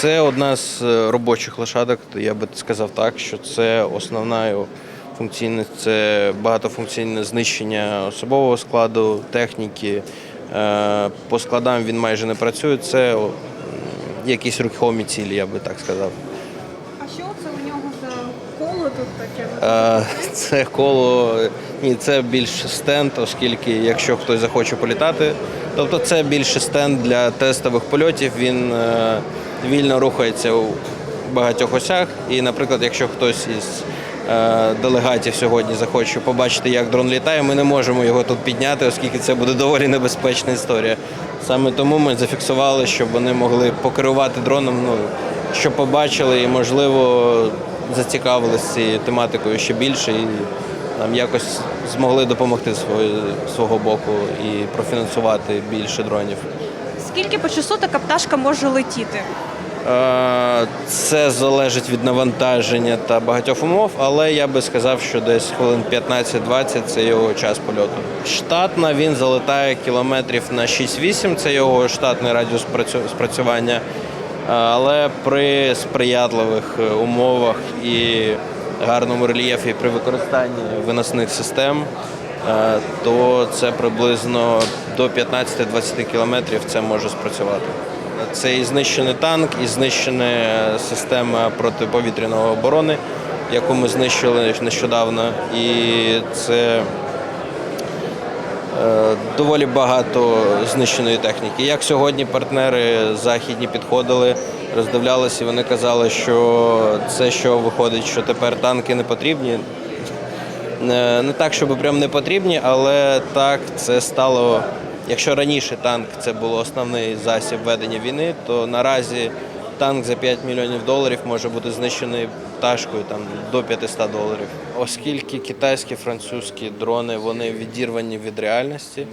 Це одна з е, робочих лошадок. Я би сказав так, що це основна функційність, це багатофункційне знищення особового складу, техніки. Е, По складам він майже не працює. Це якісь рухомі цілі, я би так сказав. А що це у нього за коло тут таке? Е, Це коло ні, це більше стенд, оскільки якщо хтось захоче політати, тобто це більше стенд для тестових польотів. Він вільно рухається у багатьох осях. І, наприклад, якщо хтось із е, делегатів сьогодні захоче побачити, як дрон літає, ми не можемо його тут підняти, оскільки це буде доволі небезпечна історія. Саме тому ми зафіксували, щоб вони могли покерувати дроном, ну, щоб побачили і, можливо, зацікавилися цією тематикою ще більше і нам якось змогли допомогти свої, свого боку і профінансувати більше дронів. Скільки по часу така пташка може летіти? Е, Це залежить від навантаження та багатьох умов, але я би сказав, що десь хвилин 15-20 це його час польоту. Штатна він залетає кілометрів на 6-8, це його штатний радіус спрацювання. Е, Але при сприятливих е, умовах і гарному рельєфі при використанні виносних систем, то це приблизно до 15-20 кілометрів це може спрацювати. Це і знищений танк, і знищена система протиповітряної оборони, яку ми знищили нещодавно. І це е, доволі багато знищеної техніки. Як сьогодні партнери західні підходили, роздивлялися, вони казали, що це що виходить, що тепер танки не потрібні. Не, не так, щоб прям не потрібні, але так це стало. Якщо раніше танк це був основний засіб ведення війни, то наразі танк за 5 мільйонів доларів може бути знищений пташкою там до 500 доларів. Оскільки китайські французькі дрони вони відірвані від реальності,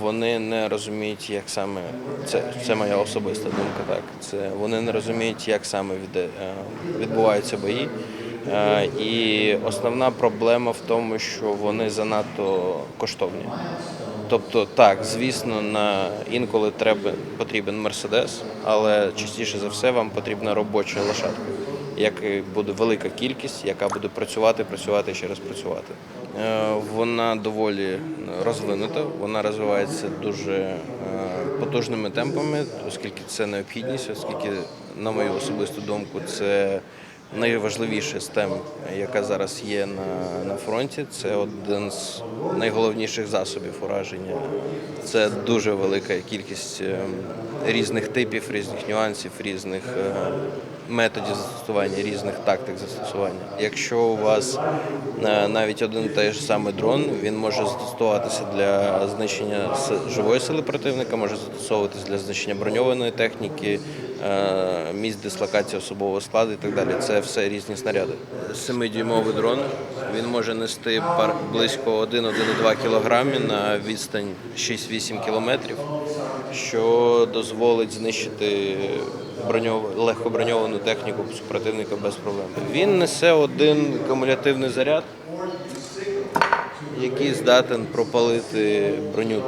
вони не розуміють, як саме це, це моя особиста думка. Так це вони не розуміють, як саме від, е, відбуваються бої. Е, І основна проблема в тому, що вони занадто коштовні. Тобто, так, звісно, на інколи треба потрібен мерседес, але частіше за все вам потрібна робоча лошадка, якої буде велика кількість, яка буде працювати, працювати і ще раз працювати. Е, Вона доволі розвинута, вона розвивається дуже е, потужними темпами, оскільки це необхідність, оскільки, на мою особисту думку, це найважливіша тем, яка зараз є на, на фронті. Це один з найголовніших засобів ураження. Це дуже велика кількість е, різних типів, різних нюансів, різних е, методів застосування, різних тактик застосування. Якщо у вас е, навіть один той ж самий дрон, він може застосовуватися для знищення живої сили противника, може застосовуватися для знищення броньованої техніки, е, місць дислокації особового складу і так далі. Це все різні снаряди. Семидюймовий дрон він може нести близько 1-1,2 кілограмі на відстань 6-8 кілометрів, що дозволить знищити броньов... легкоброньовану техніку супротивника без проблем. Він несе один кумулятивний заряд, який здатен пропалити броню е,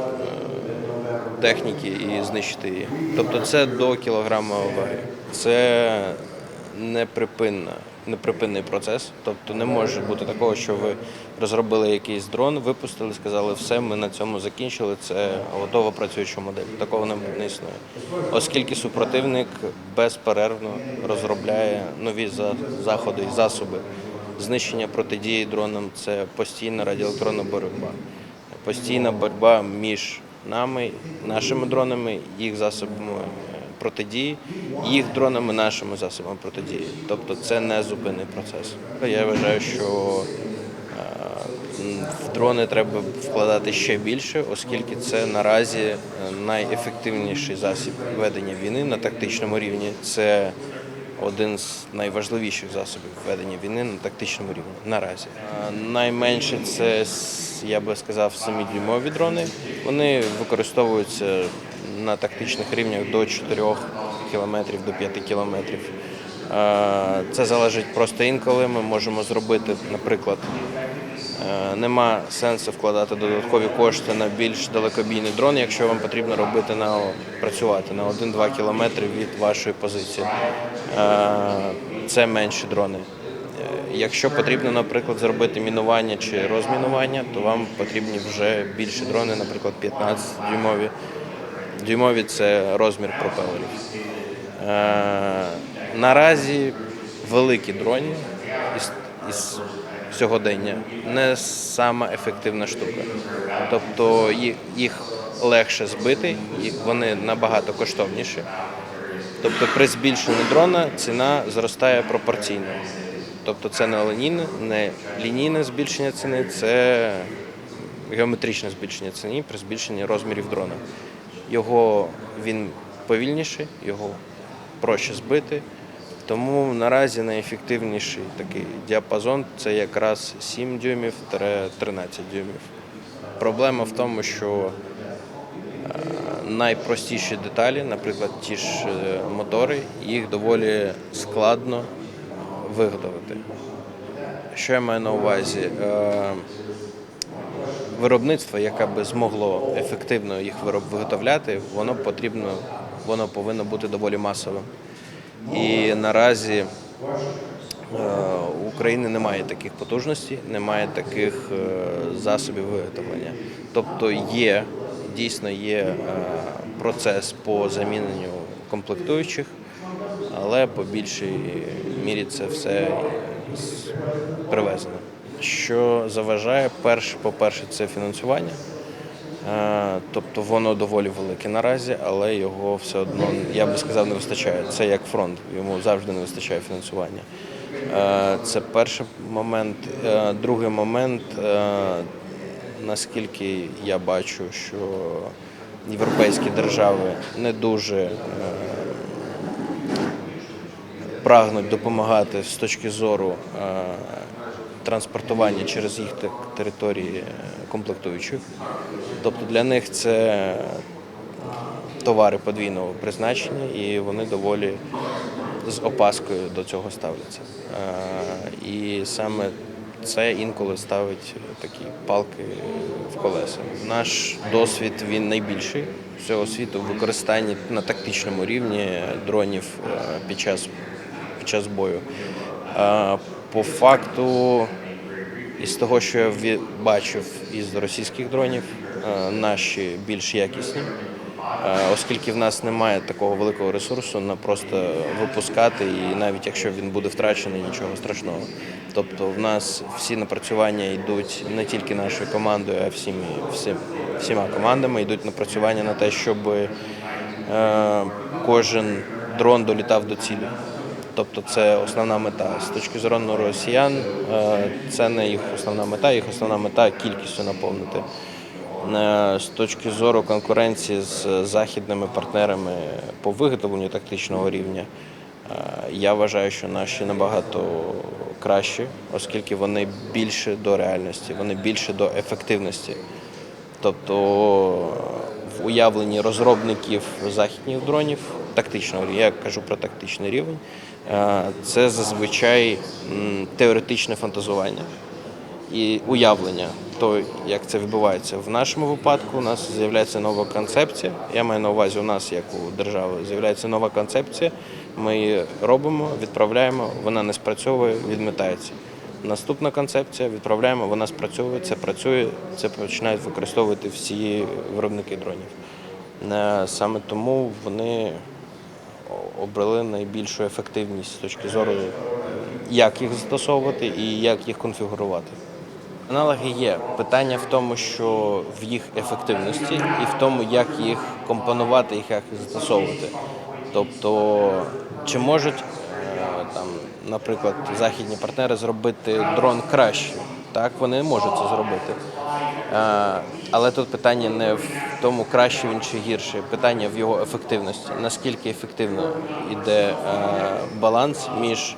техніки і знищити її. Тобто це до кілограма ваги. Це неприпинна, неприпинний процес. Тобто не може бути такого, що ви розробили якийсь дрон, випустили, сказали, все, ми на цьому закінчили. Це готова працююча модель. Такого не, існує. Оскільки супротивник безперервно розробляє нові заходи і засоби. Знищення протидії дронам це постійна радіоелектронна боротьба. Постійна боротьба між нами, нашими дронами, їх засобами протидії, їх дронами, нашими засобами протидії. Тобто це не зупинний процес. Я вважаю, що е, в дрони треба вкладати ще більше, оскільки це наразі е, найефективніший засіб ведення війни на тактичному рівні. Це один з найважливіших засобів ведення війни на тактичному рівні наразі. Е, Найменше це я би сказав 7-дюймові дрони. Вони використовуються на тактичних рівнях до 4 кілометрів, до 5 кілометрів. Е, Це залежить просто інколи. Ми можемо зробити, наприклад, Е, Нема сенсу вкладати додаткові кошти на більш далекобійний дрон, якщо вам потрібно робити на працювати на 1-2 кілометри від вашої позиції. Е, Це менші дрони. Якщо потрібно, наприклад, зробити мінування чи розмінування, то вам потрібні вже більші дрони, наприклад, 15 дюймові. Це розмір пропелерів. Е, Наразі великі дрони із, із сьогодення не сама ефективна штука. Тобто їх, легше збити, вони набагато коштовніші. Тобто при збільшенні дрона ціна зростає пропорційно. Тобто це не лінійне, не лінійне збільшення ціни, це геометричне збільшення ціни при збільшенні розмірів дрона. Його він повільніший, його проще збити. Тому наразі найефективніший такий діапазон це якраз 7 дюймів 13 дюймів. Проблема в тому, що е, найпростіші деталі, наприклад, ті ж е, мотори, їх доволі складно виготовити. Що я маю на увазі? Е, Виробництво, яке би змогло ефективно їх виготовляти, воно потрібно, воно повинно бути доволі масовим. І наразі е, у України немає таких потужностей, немає таких е, засобів виготовлення. Тобто є, дійсно є е, процес по заміненню комплектуючих, але по більшій мірі це все привезено. Що заважає, перш, по-перше, це фінансування. Е, Тобто воно доволі велике наразі, але його все одно, я би сказав, не вистачає. Це як фронт, йому завжди не вистачає фінансування. Е, Це перший момент. Е, Другий момент, наскільки я бачу, що європейські держави не дуже прагнуть допомагати з точки зору транспортування через їх території е, комплектуючих. Тобто для них це товари подвійного призначення, і вони доволі з опаскою до цього ставляться. Е, І саме це інколи ставить такі палки в колеса. Наш досвід він найбільший всього світу в використанні на тактичному рівні дронів е, під час, під час бою. Е, По факту, із того, що я бачив із російських дронів, е, наші більш якісні, Е, оскільки в нас немає такого великого ресурсу на просто випускати, і навіть якщо він буде втрачений, нічого страшного. Тобто в нас всі напрацювання йдуть не тільки нашою командою, а всіми, всім, всіма командами йдуть напрацювання на те, щоб кожен дрон долітав до цілі. Тобто це основна мета. З точки зору росіян, е, це не їх основна мета, їх основна мета кількістю наповнити. Е, З точки зору конкуренції з західними партнерами по виготовленню тактичного рівня, е, я вважаю, що наші набагато кращі, оскільки вони більше до реальності, вони більше до ефективності. Тобто в уявленні розробників західних дронів тактичного я кажу про тактичний рівень, це зазвичай теоретичне фантазування і уявлення того, як це відбувається. В нашому випадку у нас з'являється нова концепція. Я маю на увазі, у нас, як у держави, з'являється нова концепція. Ми її робимо, відправляємо, вона не спрацьовує, відмітається. Наступна концепція відправляємо, вона спрацьовує, це працює, це починають використовувати всі виробники дронів. Е, Саме тому вони обрали найбільшу ефективність з точки зору, як їх застосовувати і як їх конфігурувати. Аналоги є. Питання в тому, що в їх ефективності і в тому, як їх компонувати, як їх застосовувати. Тобто, чи можуть е, там, наприклад, західні партнери зробити дрон краще? Так, вони можуть це зробити. Е, Але тут питання не в тому, краще він чи гірше, питання в його ефективності. Наскільки ефективно йде е, баланс між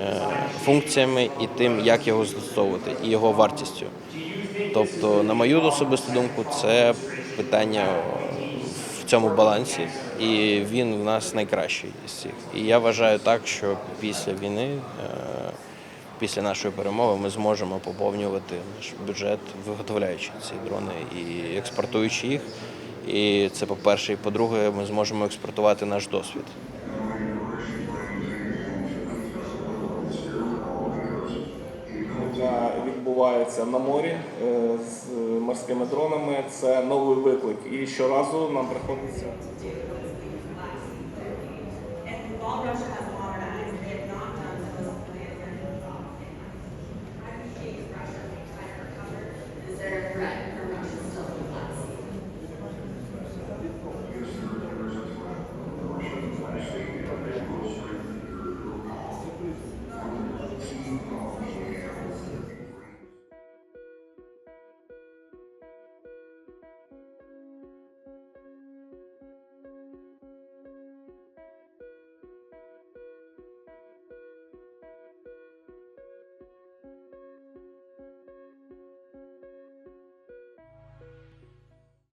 е, функціями і тим, як його застосовувати, і його вартістю. Тобто, на мою особисту думку, це питання в цьому балансі, і він в нас найкращий із цих. І я вважаю так, що після війни після нашої перемоги ми зможемо поповнювати наш бюджет, виготовляючи ці дрони і експортуючи їх. І це по-перше, і по-друге, ми зможемо експортувати наш досвід. відбувається на морі е, з морськими дронами. Це новий виклик. І щоразу нам приходиться